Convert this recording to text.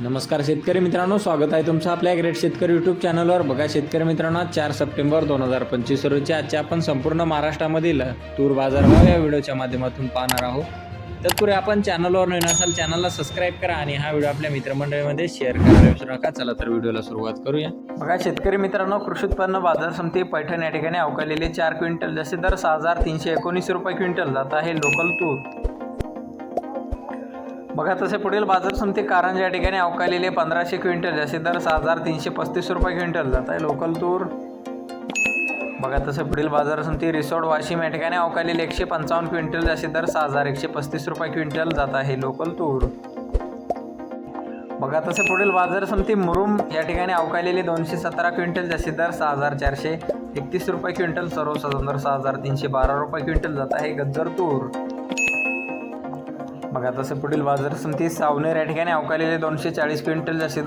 नमस्कार शेतकरी मित्रांनो स्वागत आहे तुमचं आपल्या ग्रेट शेतकरी यूट्यूब चॅनलवर बघा शेतकरी मित्रांनो चार सप्टेंबर दोन हजार पंचवीस रोजी आजच्या आपण संपूर्ण महाराष्ट्रामधील तूर बाजारभाव या व्हिडिओच्या माध्यमातून पाहणार आहोत. तत्पूर्वी आपण चॅनलवर नवीन असाल चॅनलला सबस्क्राईब करा आणि हा व्हिडिओ आपल्या मित्रमंडळीमध्ये शेअर करायला विसरू नका. चला तर व्हिडिओला सुरुवात करूया. बघा शेतकरी मित्रांनो कृषी उत्पन्न बाजार समिती पैठण या ठिकाणी अवकालेले चार क्विंटल जसे दर सहा हजार तीनशे एकोणीस रुपये क्विंटल जात आहे लोकल तूर. बघा तसे पुढील बाजार समिती कारण या ठिकाणी अवकालेले पंधराशे क्विंटल जास्तीत दर सहा हजार तीनशे पस्तीस रुपये क्विंटल. जात आहे लोकल तूर. बघा तसे पुढील बाजार समिती रिसॉर्ट वाशिम या ठिकाणी अवकालेले एकशे पंचावन्न क्विंटल जास्तीत दर सहा हजार एकशे पस्तीस रुपये क्विंटल जात आहे लोकल तूर. बघा तसे पुढील बाजार समिती मुरुम या ठिकाणी अवकालेले दोनशे सतरा क्विंटल जास्तीत दर सहा हजार चारशे एकतीस रुपये क्विंटल सर्वसाधारण दर सहा हजार तीनशे बारा रुपये क्विंटल जात आहे गज्जर तूर. बघा तसं पुढील बाजार समिती सावनेर या ठिकाणी अवकालेले दोनशे चाळीस क्विंटल जास्त